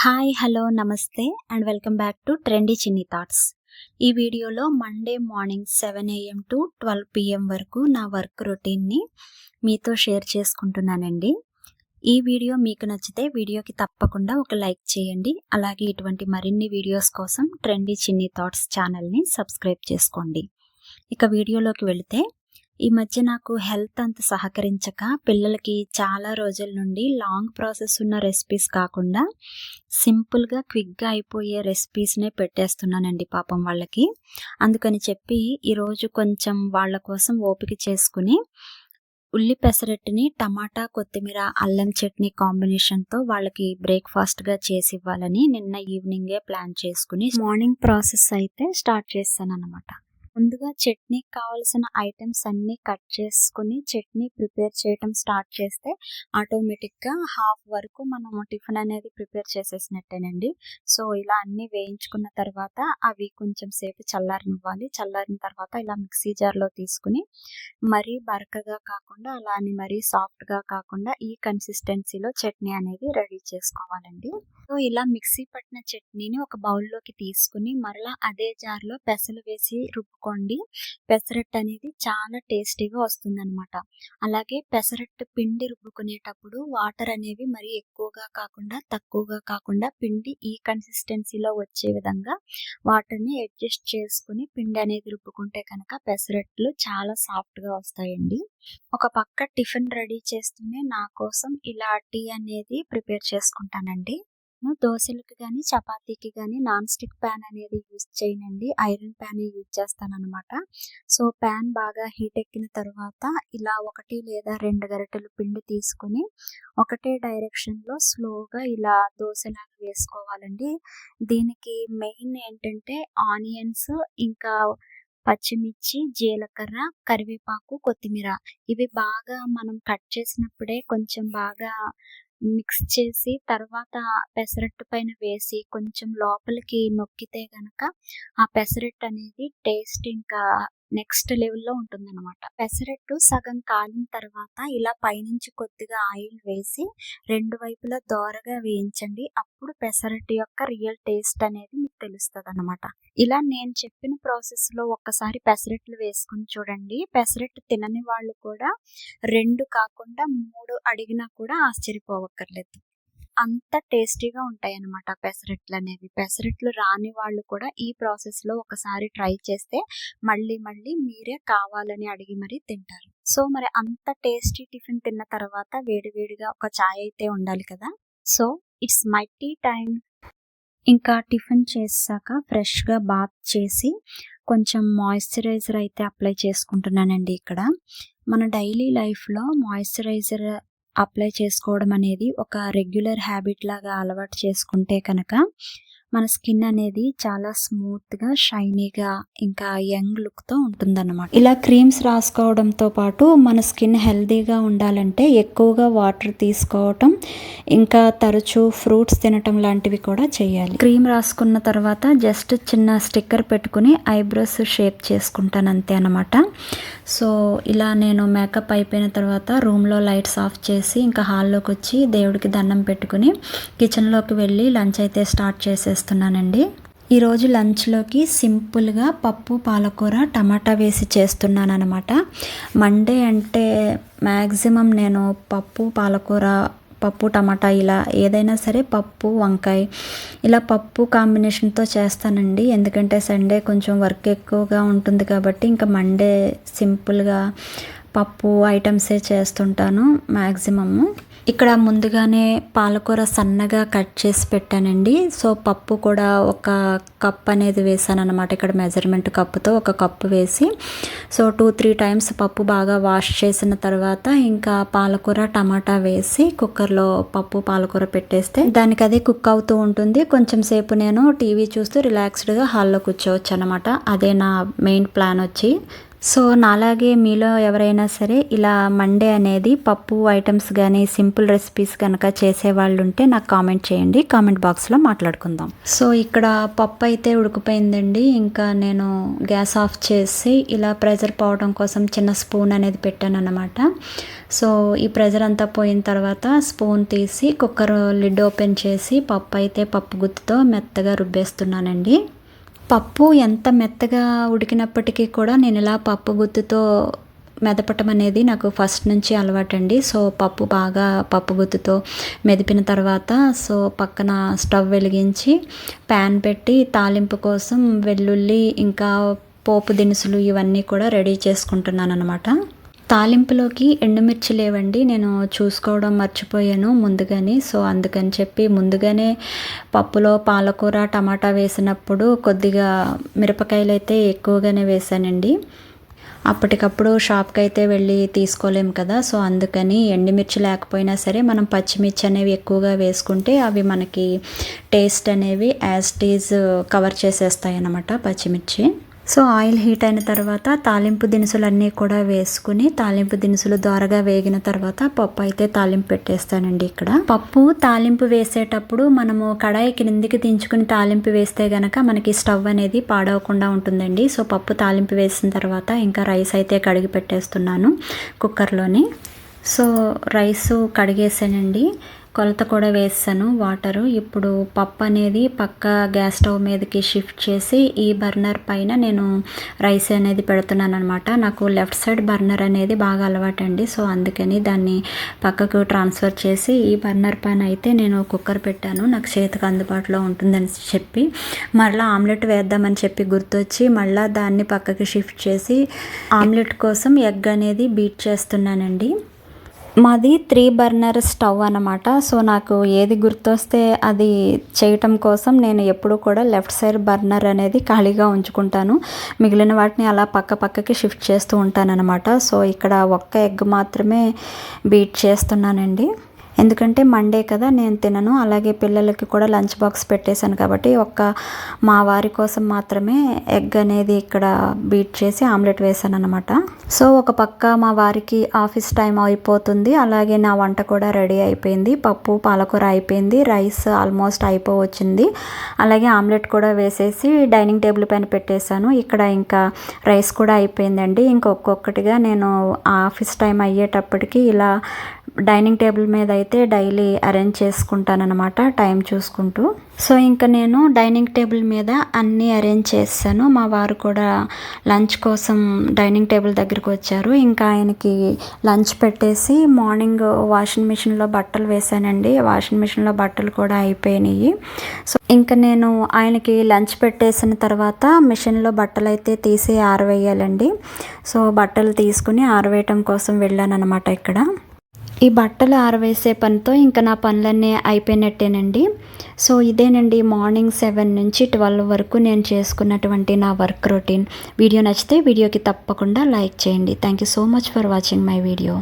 Hi hello నమస్తే and welcome back to trendy Chinni thoughts ఈ వీడియోలో Monday morning seven AM to twelve PM వరకు నా work రొటీన్ని మీతో షేర్ చేసుకుంటున్నానండి. ఈ వీడియో మీకు నచ్చితే వీడియోకి తప్పకుండా ఒక లైక్ చేయండి. అలాగే ఇటువంటి మరిన్ని వీడియోస్ కోసం ట్రెండీ చిన్ని థాట్స్ ఛానల్ని సబ్స్క్రైబ్ చేసుకోండి. ఇక వీడియోలోకి వెళితే ఈ మధ్య నాకు హెల్త్ అంత సహకరించక పిల్లలకి చాలా రోజుల నుండి లాంగ్ ప్రాసెస్ ఉన్న రెసిపీస్ కాకుండా సింపుల్గా క్విక్గా అయిపోయే రెసిపీస్నే పెట్టేస్తున్నానండి పాపం వాళ్ళకి. అందుకని చెప్పి ఈరోజు కొంచెం వాళ్ళ కోసం ఓపిక చేసుకుని ఉల్లి పెసరట్టుని టమాటా కొత్తిమీర అల్లం చట్నీ కాంబినేషన్తో వాళ్ళకి బ్రేక్ఫాస్ట్గా చేసి ఇవ్వాలని నిన్న ఈవినింగే ప్లాన్ చేసుకుని మార్నింగ్ ప్రాసెస్ అయితే స్టార్ట్ చేశాను అనమాట ముందుగా చట్నీ కావాల్సిన ఐటమ్స్ అన్నీ కట్ చేసుకుని చట్నీ ప్రిపేర్ చేయటం స్టార్ట్ చేస్తే ఆటోమేటిక్గా హాఫ్ వరకు మనం టిఫిన్ అనేది ప్రిపేర్ చేసేసినట్టేనండి. సో ఇలా అన్నీ వేయించుకున్న తర్వాత అవి కొంచెం సేపు చల్లారనివ్వాలి. చల్లారిన తర్వాత ఇలా మిక్సీ జార్లో తీసుకుని మరీ బరకగా కాకుండా అలా అని మరీ సాఫ్ట్గా కాకుండా ఈ కన్సిస్టెన్సీలో చట్నీ అనేది రెడీ చేసుకోవాలండి. సో ఇలా మిక్సీ పట్టిన చట్నీని ఒక బౌల్లోకి తీసుకుని మరలా అదే జార్లో పెసలు వేసి చేసుకోండి పెసరట్టు అనేది చాలా టేస్టీగా వస్తుంది అనమాట అలాగే పెసరట్టు పిండి రుబ్బుకునేటప్పుడు వాటర్ అనేవి మరీ ఎక్కువగా కాకుండా తక్కువగా కాకుండా పిండి ఈ కన్సిస్టెన్సీలో వచ్చే విధంగా వాటర్ని అడ్జస్ట్ చేసుకుని పిండి అనేది రుబ్బుకుంటే కనుక పెసరట్లు చాలా సాఫ్ట్గా వస్తాయండి. ఒక పక్క టిఫిన్ రెడీ చేస్తూనే నా కోసం ఇలా టీ అనేది ప్రిపేర్ చేసుకుంటానండి. దోశలకు కానీ చపాతీకి కానీ నాన్ స్టిక్ ప్యాన్ అనేది యూజ్ చేయనండి. ఐరన్ ప్యాన్ యూజ్ చేస్తాను అనమాట సో ప్యాన్ బాగా హీట్ ఎక్కిన తర్వాత ఇలా ఒకటి లేదా రెండు గరిటెలు పిండి తీసుకుని ఒకటే డైరెక్షన్లో స్లోగా ఇలా దోశలాగా వేసుకోవాలండి. దీనికి మెయిన్ ఏంటంటే ఆనియన్స్ ఇంకా పచ్చిమిర్చి జీలకర్ర కరివేపాకు కొత్తిమీర. ఇవి బాగా మనం కట్ చేసినప్పుడే కొంచెం బాగా మిక్స్ చేసి తర్వాత పెసరట్టు పైన వేసి కొంచెం లోపలికి నొక్కితే గనక ఆ పెసరట్టు అనేది టేస్ట్ ఇంకా నెక్స్ట్ లెవెల్లో ఉంటుంది అనమాట పెసరట్టు సగం కాలిన తర్వాత ఇలా పైనుంచి కొద్దిగా ఆయిల్ వేసి రెండు వైపులా దోరగా వేయించండి. అప్పుడు పెసరట్టు యొక్క రియల్ టేస్ట్ అనేది మీకు తెలుస్తుంది అనమాట ఇలా నేను చెప్పిన ప్రాసెస్లో ఒక్కసారి పెసరట్లు వేసుకుని చూడండి. పెసరట్టు తినని వాళ్ళు కూడా రెండు కాకుండా మూడు అడిగినా కూడా ఆశ్చర్యపోవక్కర్లేదు. అంత టేస్టీగా ఉంటాయి అనమాట పెసరట్లు అనేవి పెసరట్లు రాని వాళ్ళు కూడా ఈ ప్రాసెస్లో ఒకసారి ట్రై చేస్తే మళ్ళీ మళ్ళీ మీరే కావాలని అడిగి మరీ తింటారు. సో మరి అంత టేస్టీ టిఫిన్ తిన్న తర్వాత వేడివేడిగా ఒక ఛాయ్ అయితే ఉండాలి కదా? So it's my tea time ఇంకా టిఫిన్ చేసాక ఫ్రెష్గా బాత్ చేసి కొంచెం మాయిశ్చరైజర్ అయితే అప్లై చేసుకుంటున్నానండి ఇక్కడ. మన డైలీ లైఫ్లో మాయిశ్చరైజర్ అప్లై చేసుకోవడం అనేది ఒక రెగ్యులర్ హ్యాబిట్ లాగా అలవాటు చేసుకుంటే కనుక మన స్కిన్ అనేది చాలా స్మూత్గా షైనీగా ఇంకా యంగ్ లుక్తో ఉంటుందన్నమాట. ఇలా క్రీమ్స్ రాసుకోవడంతో పాటు మన స్కిన్ హెల్దీగా ఉండాలంటే ఎక్కువగా వాటర్ తీసుకోవటం ఇంకా తరచూ ఫ్రూట్స్ తినటం లాంటివి కూడా చేయాలి. క్రీమ్ రాసుకున్న తర్వాత జస్ట్ చిన్న స్టిక్కర్ పెట్టుకుని ఐబ్రోస్ షేప్ చేసుకుంటాను అంతే అనమాట సో ఇలా నేను మేకప్ అయిపోయిన తర్వాత రూమ్లో లైట్స్ ఆఫ్ చేసి ఇంకా హాల్లోకి వచ్చి దేవుడికి దండం పెట్టుకుని కిచెన్లోకి వెళ్ళి లంచ్ అయితే స్టార్ట్ చేస్తున్నానండి. ఈరోజు లంచ్లోకి సింపుల్గా పప్పు పాలకూర టమాటా వేసి చేస్తున్నాను అనమాట మండే అంటే మ్యాక్సిమం నేను పప్పు పాలకూర పప్పు టమాటా ఇలా ఏదైనా సరే పప్పు వంకాయ ఇలా పప్పు కాంబినేషన్తో చేస్తానండి. ఎందుకంటే సండే కొంచెం వర్క్ ఎక్కువగా ఉంటుంది కాబట్టి ఇంకా మండే సింపుల్గా పప్పు ఐటమ్సే చేస్తుంటాను మ్యాక్సిమము ఇక్కడ ముందుగానే పాలకూర సన్నగా కట్ చేసి పెట్టానండి. సో పప్పు కూడా ఒక కప్ అనేది వేసాను అనమాట ఇక్కడ మెజర్మెంట్ కప్పుతో ఒక కప్పు వేసి. సో టూ త్రీ టైమ్స్ పప్పు బాగా వాష్ చేసిన తర్వాత ఇంకా పాలకూర టమాటా వేసి కుక్కర్లో పప్పు పాలకూర పెట్టేస్తే దానికి అదే కుక్ అవుతూ ఉంటుంది. కొంచెం సేపు నేను టీవీ చూస్తూ రిలాక్స్డ్గా హాల్లో కూర్చోవచ్చు అనమాట అదే నా మెయిన్ ప్లాన్ వచ్చి. సో నాలాగే మీలో ఎవరైనా సరే ఇలా మండే అనేది పప్పు ఐటమ్స్ కానీ సింపుల్ రెసిపీస్ కనుక చేసేవాళ్ళు ఉంటే నాకు కామెంట్ చేయండి. కామెంట్ బాక్స్లో మాట్లాడుకుందాం. సో ఇక్కడ పప్పు అయితే ఉడికిపోయిందండి. ఇంకా నేను గ్యాస్ ఆఫ్ చేసి ఇలా ప్రెజర్ పోవడం కోసం చిన్న స్పూన్ అనేది పెట్టాను అనమాట సో ఈ ప్రెజర్ అంతా పోయిన తర్వాత స్పూన్ తీసి కుక్కర్ లిడ్ ఓపెన్ చేసి పప్పు అయితే పప్పు గుత్తుతో మెత్తగా రుబ్బేస్తున్నానండి. పప్పు ఎంత మెత్తగా ఉడికినప్పటికీ కూడా నేను ఇలా పప్పు గుత్తుతో మెదపటం అనేది నాకు ఫస్ట్ నుంచి అలవాటండి. సో పప్పు బాగా పప్పు గుత్తుతో మెదిపిన తర్వాత సో పక్కన స్టవ్ వెలిగించి ప్యాన్ పెట్టి తాలింపు కోసం వెల్లుల్లి ఇంకా పోపు దినుసులు ఇవన్నీ కూడా రెడీ చేసుకుంటున్నాను అనమాట తాలింపులోకి ఎండుమిర్చి లేవండి. నేను చూసుకోవడం మర్చిపోయాను ముందుగానే. సో అందుకని చెప్పి ముందుగానే పప్పులో పాలకూర టమాటా వేసినప్పుడు కొద్దిగా మిరపకాయలు అయితే ఎక్కువగానే వేసానండి. అప్పటికప్పుడు షాప్కి అయితే వెళ్ళి తీసుకోలేము కదా. సో అందుకని ఎండుమిర్చి లేకపోయినా సరే మనం పచ్చిమిర్చి అనేవి ఎక్కువగా వేసుకుంటే అవి మనకి టేస్ట్ అనేవి యాజ్ టీజ్ కవర్ చేసేస్తాయి అన్నమాట పచ్చిమిర్చి. సో ఆయిల్ హీట్ అయిన తర్వాత తాలింపు దినుసులన్నీ కూడా వేసుకుని తాలింపు దినుసులు ద్వారగా వేగిన తర్వాత పప్పు అయితే తాలింపు పెట్టేస్తానండి ఇక్కడ. పప్పు తాలింపు వేసేటప్పుడు మనము కడాయి కిందికి దించుకుని తాలింపు వేస్తే గనక మనకి స్టవ్ అనేది పాడవకుండా ఉంటుందండి. సో పప్పు తాలింపు వేసిన తర్వాత ఇంకా రైస్ అయితే కడిగి పెట్టేస్తున్నాను కుక్కర్లోని. So rice కడిగేసానండి. కొలత కూడా వేసాను వాటరు. ఇప్పుడు పప్పు అనేది పక్క గ్యాస్ స్టవ్ మీదకి షిఫ్ట్ చేసి ఈ బర్నర్ పైన నేను రైస్ అనేది పెడుతున్నాను అనమాట నాకు లెఫ్ట్ సైడ్ బర్నర్ అనేది బాగా అలవాటండి సో అందుకని దాన్ని పక్కకు ట్రాన్స్ఫర్ చేసి ఈ బర్నర్ పైన అయితే నేను కుక్కర్ పెట్టాను. నాకు చేతికి అందుబాటులో ఉంటుందని చెప్పి మళ్ళీ ఆమ్లెట్ వేద్దామని చెప్పి గుర్తొచ్చి మళ్ళీ దాన్ని పక్కకి షిఫ్ట్ చేసి ఆమ్లెట్ కోసం ఎగ్ అనేది బీట్ చేస్తున్నానండి. మాది త్రీ బర్నర్ స్టవ్ అనమాట సో నాకు ఏది గుర్తొస్తే అది చేయటం కోసం నేను ఎప్పుడూ కూడా లెఫ్ట్ సైడ్ బర్నర్ అనేది ఖాళీగా ఉంచుకుంటాను. మిగిలిన వాటిని అలా పక్క పక్కకి షిఫ్ట్ చేస్తూ ఉంటానన్నమాట. సో ఇక్కడ ఒక్క ఎగ్ మాత్రమే బీట్ చేస్తున్నానండి. ఎందుకంటే మండే కదా నేను తినను. అలాగే పిల్లలకి కూడా లంచ్ బాక్స్ పెట్టేశాను కాబట్టి ఒక్క మా వారి కోసం మాత్రమే ఎగ్ అనేది ఇక్కడ బీట్ చేసి ఆమ్లెట్ వేసాను అనమాట సో ఒక పక్క మా వారికి ఆఫీస్ టైం అయిపోతుంది. అలాగే నా వంట కూడా రెడీ అయిపోయింది. పప్పు పాలకూర అయిపోయింది. రైస్ ఆల్మోస్ట్ అయిపోవచ్చింది. అలాగే ఆమ్లెట్ కూడా వేసేసి డైనింగ్ టేబుల్ పైన పెట్టేశాను. ఇక్కడ ఇంకా రైస్ కూడా అయిపోయిందండి. ఇంకొక్కొక్కటిగా నేను ఆఫీస్ టైం అయ్యేటప్పటికి ఇలా డైనింగ్ టేబుల్ మీద అయితే డైలీ అరేంజ్ చేసుకుంటానమాట టైం చూసుకుంటూ. సో ఇంకా నేను డైనింగ్ టేబుల్ మీద అన్నీ అరేంజ్ చేస్తాను. మా వారు కూడా లంచ్ కోసం డైనింగ్ టేబుల్ దగ్గరికి వచ్చారు. ఇంకా ఆయనకి లంచ్ పెట్టేసి మార్నింగ్ వాషింగ్ మిషన్లో బట్టలు వేసానండి వాషింగ్ మిషన్లో బట్టలు కూడా అయిపోయినాయి. సో ఇంకా నేను ఆయనకి లంచ్ పెట్టేసిన తర్వాత మిషన్లో బట్టలు అయితే తీసి ఆరవేయాలండి. సో బట్టలు తీసుకుని ఆరవేయటం కోసం వెళ్ళాను అనమాట ఇక్కడ. ఈ బట్టలు ఆరవేసే పనితో ఇంకా నా పనులన్నీ అయిపోయినట్టేనండి. సో ఇదేనండి మార్నింగ్ సెవెన్ నుంచి ట్వెల్వ్ వరకు నేను చేసుకున్నటువంటి నా వర్క్ రొటీన్. వీడియో నచ్చితే వీడియోకి తప్పకుండా లైక్ చేయండి. Thank you so much for watching my video.